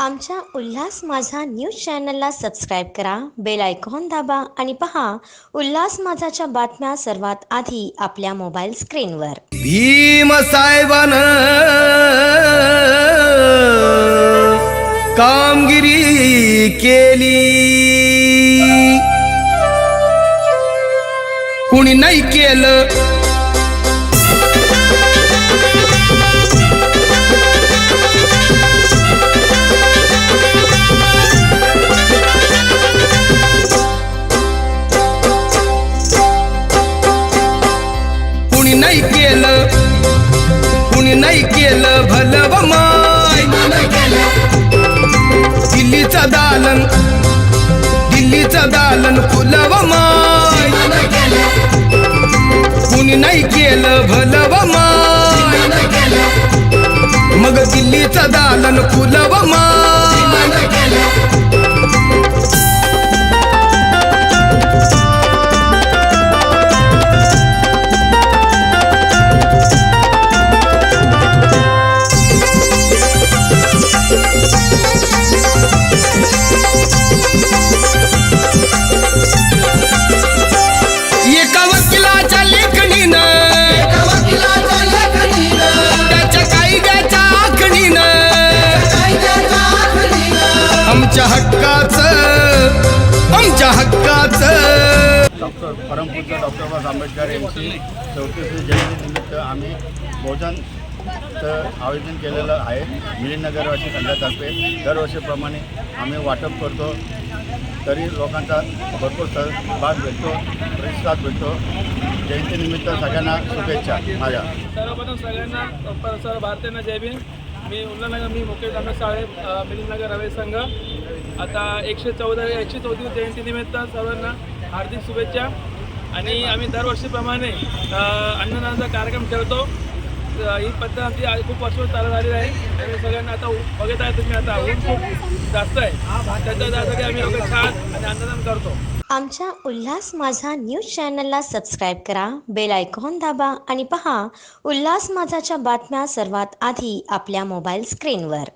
आमच्या उल्हास माझा न्यूज चॅनलला सबस्क्राईब करा बेल आयकॉन दाबा आणि पहा उल्हास माझाच्या बातम्या सर्वात आधी आपल्या मोबाईल स्क्रीनवर. भीम साहेबान कामगिरी केली. कुणी नाही केलं नाही केलं कुणी नाही केलं भलव माय. दिल्लीचं दालन दिल्लीचं दालन फुलव माय. कुणी नाही केलं भलव माय. मग दिल्लीचं दालन फुलव माय. डॉक्टर परमपूज्य डॉक्टर बाबासाहेब आंबेडकर यांची चौतीसवी जयंतीनिमित्त आम्ही भोजनचं आयोजन केलेलं आहे. मिलिंदनगरवासी संघातर्फे. दरवर्षीप्रमाणे आम्ही वाटप करतो. तरी लोकांचा भरपूर सहभाग भेटतो प्रतिसाद भेटतो. जयंतीनिमित्त सगळ्यांना शुभेच्छा माझ्या. सर्वप्रथम सगळ्यांना प- सर्व भारतीयांना जय भीम. मी उल्हानगर मी मुकेश दादा साहेब मिलिंदनगर हवे संघ. आता एकशे चौदा एकशे चौतीस जयंतीनिमित्त सर्वांना हार्दिक शुभेच्छा. आणि आम्ही दरवर्षीप्रमाणे अन्नदानाचा कार्यक्रम ठेवतो. ही पद्धत आमची आज खूप वर्ष चालू झालेली आहे. आणि सगळ्यांना आता बघत आहे तुम्ही आता ऊन खूप जास्त आहे. त्याच्या त्यासाठी आम्ही लोक छान आणि अन्नदान करतो. आमच्या उल्हास माझा न्यूज चॅनलला सबस्क्राईब करा बेल आयकॉन दाबा आणि पहा उल्हास माझाच्या बातम्या सर्वात आधी आपल्या मोबाईल स्क्रीनवर.